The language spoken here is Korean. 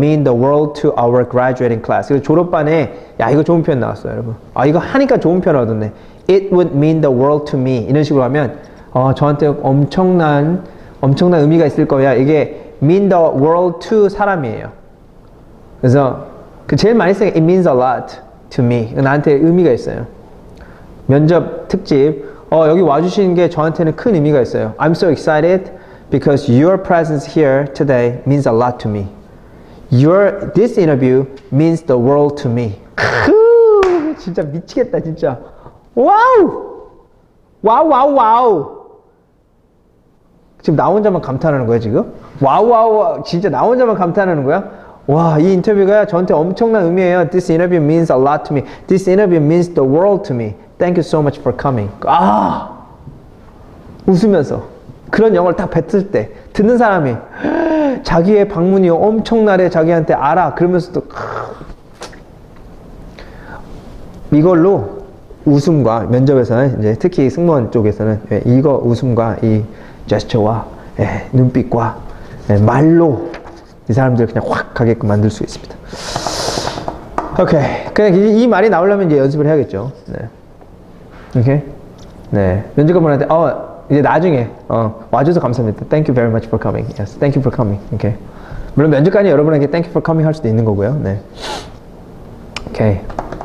mean the world to our graduating class. 이거 졸업반에 야 이거 좋은 표현 나왔어요, 여러분. 아 이거 하니까 좋은 표현 얻었네. It would mean the world to me. 이런 식으로 하면 어, 저한테 엄청난 엄청난 의미가 있을 거야. 이게 mean the world to 사람이에요. 그래서 그 제일 많이 쓰는 게 it means a lot to me. 나한테 의미가 있어요. 면접 특집 어, 여기 와주시는 게 저한테는 큰 의미가 있어요. I'm so excited because your presence here today means a lot to me. Your this interview means the world to me. 크, 진짜 미치겠다 진짜. 와우, 와우 와우 와우. 지금 나 혼자만 감탄하는 거야 지금? 와우 와우 와우 진짜 나 혼자만 감탄하는 거야? 와 이 인터뷰가 저한테 엄청난 의미예요. This interview means a lot to me. This interview means the world to me. Thank you so much for coming. 아 웃으면서 그런 영어를 딱 뱉을 때 듣는 사람이 자기의 방문이 엄청나래 자기한테 알아 그러면서도 이걸로 웃음과 면접에서는 이제 특히 승무원 쪽에서는 예, 이거 웃음과 이 제스처와 예, 눈빛과 예, 말로 이 사람들 그냥 확 가게끔 만들 수 있습니다. 오케이. 그냥 이, 이 말이 나오려면 이제 연습을 해야겠죠. 네. 오케이. 네. 면접관분한테 어 이제 나중에 어 와줘서 감사합니다. Thank you very much for coming. Yes. Thank you for coming. 오케이. 물론 면접관이 여러분에게 Thank you for coming 할 수도 있는 거고요. 네. 오케이.